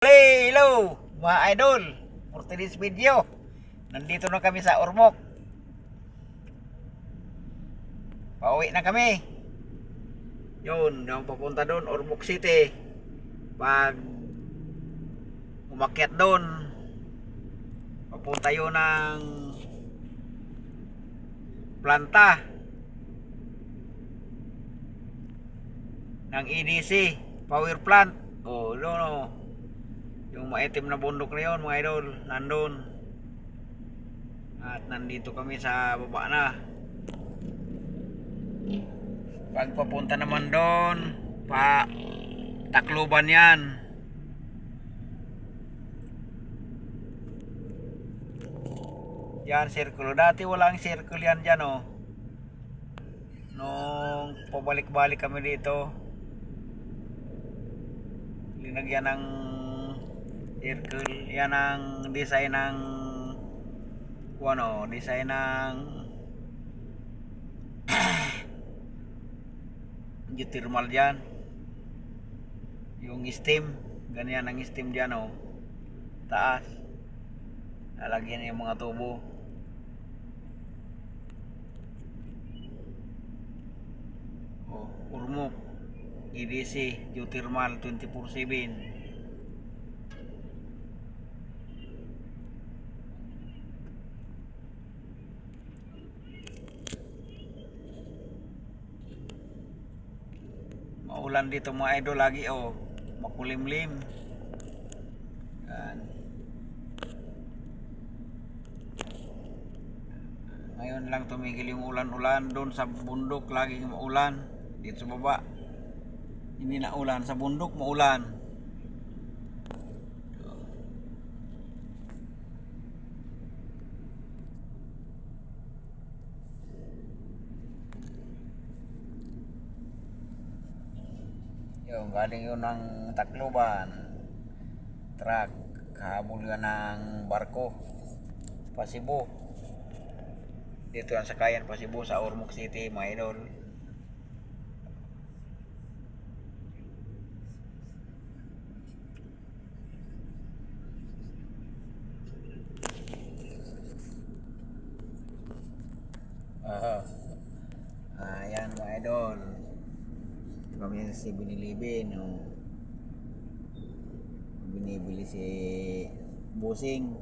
Hey, hello mga idol. For today's video nandito na kami sa Ormoc. Pauwi na kami. Yun yung papunta doon Ormoc City. Pag umakyat doon papunta yun ng planta ng EDC power plant. Oh no no yung maitim na bundok na yun mga idol nandun. At nandito kami sa baba na. Pagpapunta naman doon pa takluban yan. Yan circle dati walang circle yan dyan oh. Nung pabalik-balik kami dito linagyan ng circle yan ang design ng ano design ng geothermal dyan. Yung steam ganyan ang steam dyan oh. Taas. Lalagyan yung mga tubo. Oh urmok EDC geothermal 24/7 Maulan dito mga idol lagi oh. Makulimlim. Yan. Ngayon lang tumigil yung ulan-ulan doon sa bundok laging maulan. Dito sa baba. Hindi na ulan sa bundok maulan. Yung galing yun ng Tacloban. Truck. Kahabol yun ng barko. Pasibo. Dito ang sakayan Pasibo sa Ormoc City, mga. Aha. Ayan mga idol. Kami sa 7-Eleven. Oh. Binibili si Busing.